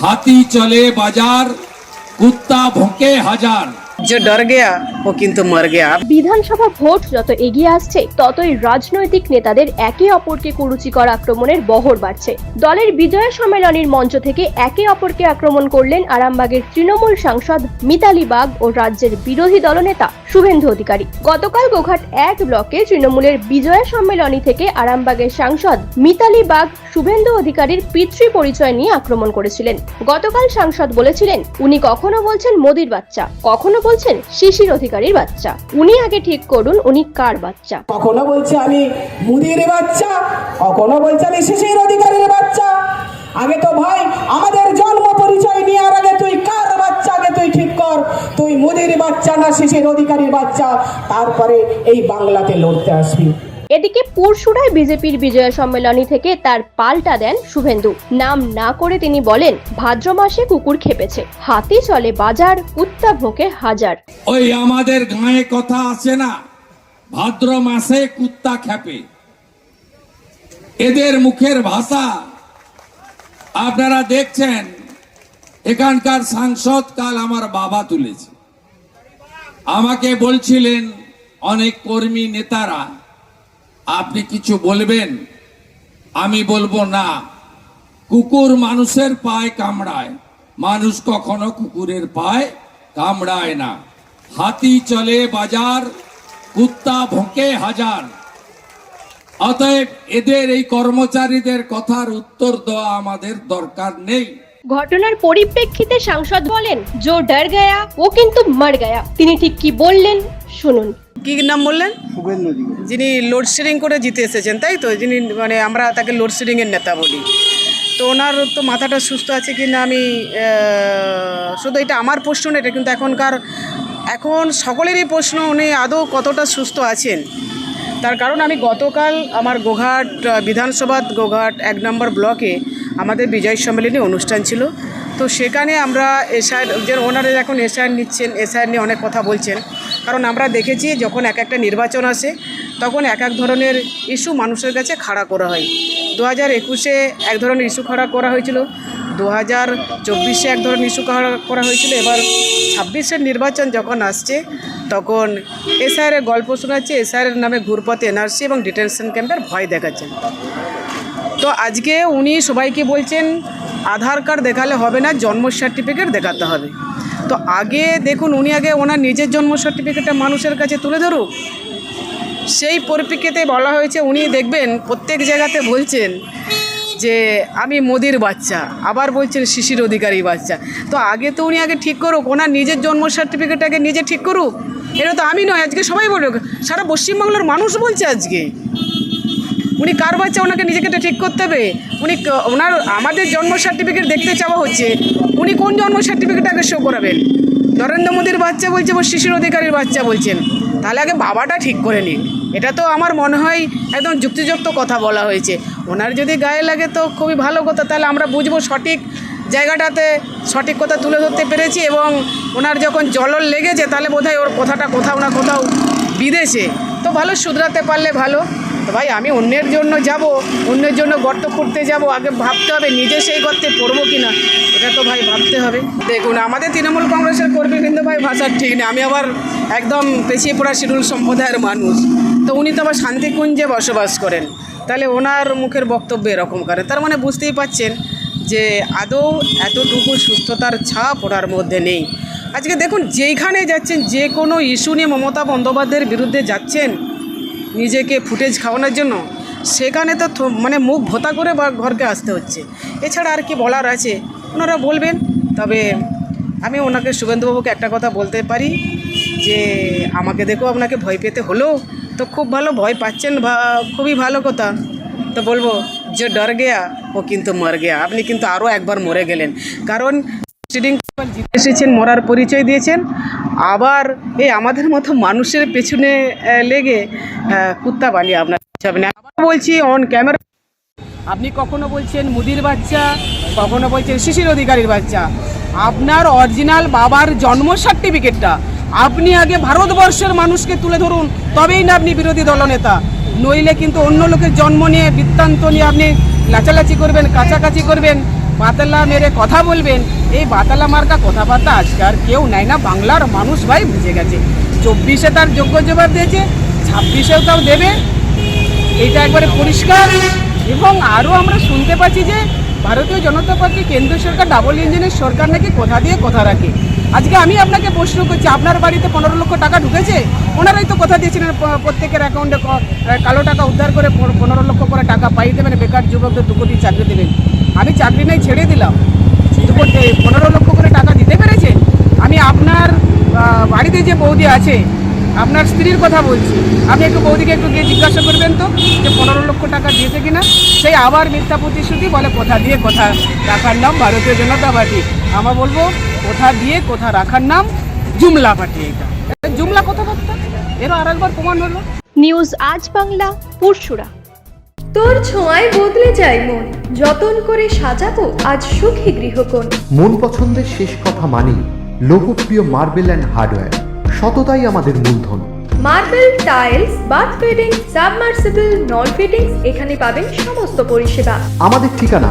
হাতি চলে বাজার কুত্তা ভোঁকে হাজার যে ডর গেয়া, ও কিন্তু মর গেয়া। বিধানসভা ভোট যত এগিয়ে আসছে, ততই রাজনৈতিক নেতাদের একে অপরকে কুরুচিকর আক্রমণের বহর বাড়ছে। দলের বিজয় সম্মেলনের মঞ্চ থেকে একে অপরকে আক্রমণ করলেন আরামবাগের তৃণমূল সাংসদ মিতালি বাগ ও রাজ্যের বিরোধী দলনেতা শুভেন্দু অধিকারী। গতকাল গোঘাট এক ব্লকে তৃণমূলের বিজয় সম্মেলনী থেকে আরামবাগের সাংসদ মিতালি বাগ শুভেন্দু অধিকারীর পিতৃ পরিচয় নিয়ে আক্রমণ করেছিলেন। গতকাল সাংসদ বলেছিলেন, উনি কখনো বলছেন মোদির বাচ্চা, কখনো বলছেন, শিশির অধিকারীর বাচ্চা। উনি আগে ঠিক করুন, উনি কার বাচ্চা? কখনো বলছে আমি মুদির বাচ্চা, কখনো বলছে আমি শিশির অধিকারীর বাচ্চা। আগে তো ভাই, আমাদের জন্ম পরিচয় নেওয়ার আগে তুই কার বাচ্চা? আগে তুই ঠিক কর, তুই মুদির বাচ্চা না শিশির অধিকারীর বাচ্চা। তারপরে এই বাংলাতে লড়তে আসবি। এদিকে পুরসুরায় বিজেপির বিজয় সম্মেলনী থেকে তার পাল্টা দেন শুভেন্দু। নাম না করে তিনি বলেন, ভাদ্র মাসে কুকুর খেপেছে। হাতি চলে বাজার কুত্তা ভোঁকে হাজার। ওই আমাদের গায়ে কথা আছে না, ভাদ্র মাসে কুত্তা খেপে। এদের মুখের ভাষা আপনারা দেখছেন, এখানকার সাংসদ কাল আমার বাবা তুলেছে। আমাকে বলছিলেন, অনেক কর্মী নেতারা আপনি কিছু বলবেন? আমি বলব না। কুকুর মানুষের পায়ে কামড়ায়। মানুষ কখনো কুকুরের পায়ে কামড়ায় না। হাতি চলে বাজার, কুত্তা ভোঁকে হাজার। অতএব এদের এই কর্মচারীদের কথার উত্তর দেওয়া আমাদের দরকার নেই। ঘটনার পরিপ্রেক্ষিতে সাংসদ বলেন, জো ডর গয়া, ও কিন্তু মর গয়া। তিনি ঠিক কি বললেন, শুনুন। কি নাম বললেন? যিনি লোডশেডিং করে জিতে এসেছেন তাই তো? যিনি মানে আমরা তাকে লোডশেডিংয়ের নেতা বলি। তো ওনার তো মাথাটা সুস্থ আছে কি না আমি শুধু এটা আমার প্রশ্ন না এটা কিন্তু এখনকার এখন সকলেরই প্রশ্ন উনি আদৌ কতটা সুস্থ আছেন? তার কারণ আমি গতকাল আমার গোঘাট বিধানসভা গোঘাট এক নম্বর ব্লকে আমাদের বিজয় সম্মেলনী অনুষ্ঠান ছিল। তো সেখানে আমরা এসআর যে ওনারা এখন এসআর নিচ্ছেন এসআর নিয়ে অনেক কথা বলছেন। কারণ আমরা দেখেছি যখন এক একটা নির্বাচন আসে, তখন এক এক ধরনের ইস্যু মানুষের কাছে খাড়া করা হয়। দু হাজার একুশে এক ধরনের ইস্যু খাড়া করা হয়েছিল, দু হাজার চব্বিশে এক ধরনের ইস্যু খাড়া করা হয়েছিল, এবার ছাব্বিশের নির্বাচন যখন আসছে, তখন এসআইয়ের গল্প শোনাচ্ছে এসআইয়ের নামে ঘুরপথ এনআরসি এবং ডিটেনশন ক্যাম্পের ভয় দেখাচ্ছেন তো আজকে উনি সবাইকে বলছেন, আধার কার্ড দেখালে হবে না, জন্ম সার্টিফিকেট দেখাতে হবে। তো আগে দেখুন, উনি আগে ওনার নিজের জন্ম সার্টিফিকেটটা মানুষের কাছে তুলে ধরুক। সেই পরিপ্রেক্ষিতে বলা হয়েছে, উনি দেখবেন প্রত্যেক জায়গাতে বলছেন যে, আমি মোদির বাচ্চা। আবার বলছেন, শিশির অধিকারী বাচ্চা। তো আগে তো উনি আগে ঠিক করুক, ওনার নিজের জন্ম সার্টিফিকেটটাকে নিজে ঠিক করুক? এটা তো আমি নয়, আজকে সবাই বলুক সারা পশ্চিমবাংলার মানুষ বলছে আজকে। উনি কার বাচ্চা ওনাকে নিজেকে তো ঠিক করতে হবে? উনি ওনার আমাদের জন্ম সার্টিফিকেট দেখতে চাওয়া হচ্ছে। উনি কোন জন্ম সার্টিফিকেট আগে শো করাবেন? নরেন্দ্র মোদীর বাচ্চা বলছে বা শিশির অধিকারীর বাচ্চা বলছেন। তাহলে আগে বাবাটা ঠিক করে নিন এটা তো আমার মনে হয় একদম যুক্তিযুক্ত কথা বলা হয়েছে। ওনার যদি গায়ে লাগে তো খুবই ভালো কথা, তাহলে আমরা বুঝব সঠিক জায়গাটাতে সঠিক কথা তুলে ধরতে পেরেছি এবং ওনার যখন জলল লেগেছে, তাহলে বোধহয় ওর কথাটা কোথাও না কোথাও বিদেশে। তো ভালো শুধরাতে পারলে ভালো। তো ভাই, আমি অন্যের জন্য যাব, অন্যের জন্য গর্ত করতে যাব, আগে ভাবতে হবে নিজে সেই গর্তে পড়ব কি না এটা তো ভাই ভাবতে হবে। দেখুন, আমাদের তৃণমূল কংগ্রেসের কর্মী কিন্তু ভাই ভাষার ঠিক নেই, আমি আবার একদম পেছিয়ে পড়া শিডিউল সম্প্রদায়ের মানুষ। তো উনি তো আবার শান্তিকুঞ্জে বসবাস করেন, তাহলে ওনার মুখের বক্তব্য এরকম করে। তার মানে বুঝতেই পাচ্ছেন যে আদৌ এতটুকু সুস্থতার ছাপ ওনার মধ্যে নেই। আজকে দেখুন, যেইখানে যাচ্ছেন, যে কোনো ইস্যু নিয়ে মমতা বন্দ্যোপাধ্যায়ের বিরুদ্ধে যাচ্ছেন নিজেকে ফুটেজ খাওয়ানোর জন্য, সেখানে তো মানে মুখ ভোতা করে বা ঘরকে আসতে হচ্ছে। এছাড়া আর কি বলার আছে? ওনারা বলবেন, তবে আমি ওনাকে শুভেন্দুবাবুকে একটা কথা বলতে পারি যে, আমাকে দেখো আপনাকে ভয় পেতে হলো, তো খুব ভালো ভয় পাচ্ছেন বা খুবই ভালো কথা। তো বলব, যে ডর গেয়া, ও কিন্তু মর গেয়া। আপনি কিন্তু আরও একবার মরে গেলেন। কারণ এসেছেন, মরার পরিচয় দিয়েছেন। আবার এই আমাদের মতো মানুষের পেছনে লেগে কুত্তা বানিয়ে আপনার বলছি অন ক্যামেরা আপনি কখনো বলছেন মুদির বাচ্চা, কখনো বলছেন শিশির অধিকারীর বাচ্চা। আপনার অরিজিনাল বাবার জন্ম সার্টিফিকেটটা আপনি আগে ভারতবর্ষের মানুষকে তুলে ধরুন, তবেই না আপনি বিরোধী দলনেতা। নইলে কিন্তু অন্য লোকের জন্ম নিয়ে, বৃত্তান্ত নিয়ে আপনি লাচালাচি করবেন, কাছাকাছি করবেন। বাতালা মেরে কথা বলবেন। এই বাতালা মার্কা কথাবার্তা আজকে আর কেউ নেয় না, বাংলার মানুষ ভাই বুঝে গেছে। চব্বিশে তার যোগ্য জবাব দিয়েছে, ছাব্বিশেও তাও দেবে। এটা একবারে পরিষ্কার। এবং আরও আমরা শুনতে পাচ্ছি যে, ভারতীয় জনতা পার্টি কেন্দ্রীয় সরকার, ডাবল ইঞ্জিনের সরকার নাকি কথা দিয়ে কথা রাখে। আজকে আমি আপনাকে প্রশ্ন করছি, আপনার বাড়িতে পনেরো লক্ষ টাকা ঢুকেছে? ওনারাই তো কথা দিয়েছিলেন প্রত্যেকের অ্যাকাউন্টে কালো টাকা উদ্ধার করে পনেরো লক্ষ করে টাকা পাই দেবেন, বেকার যুবকদের দু কোটি চাকরি দেবেন আমি চাকরি নাই, ছেড়ে দিলাম। পনেরো লক্ষ করে টাকা দিতে পেরেছে আমি আপনার বাড়িতে যে বৌদি আছে, আপনার স্ত্রীর কথা বলছি। আপনি একটু বৌদিকে একটু গিয়ে জিজ্ঞাসা করবেন তো, যে পনেরো লক্ষ টাকা দিয়েছে কিনা? সেই আবার মিথ্যা প্রতিশ্রুতি বলে, কথা দিয়ে, কথা রাখার নাম ভারতীয় জনতা পার্টি। আমরা বলব কথা দিয়ে কথা রাখার নাম জুমলা পার্টি এটা। জুমলা কথাবার্তা? এরও আর একবার প্রমাণ হলো। নিউজ আজ বাংলা পুরসুরা তোর ছোঁয়ায় বদলে যায় মন যতন করে সাজাবো আজ সুখী গৃহকোণ। মন পছন্দের শেষ কথা মানি লোকপ্রিয় মার্বেল অ্যান্ড হার্ডওয়্যার সততাই আমাদের মূলধন। Marble tiles bath fitting submersible নল ফিটিংস এখানে পাবেন সমস্ত পরিষেবা। আমাদের ঠিকানা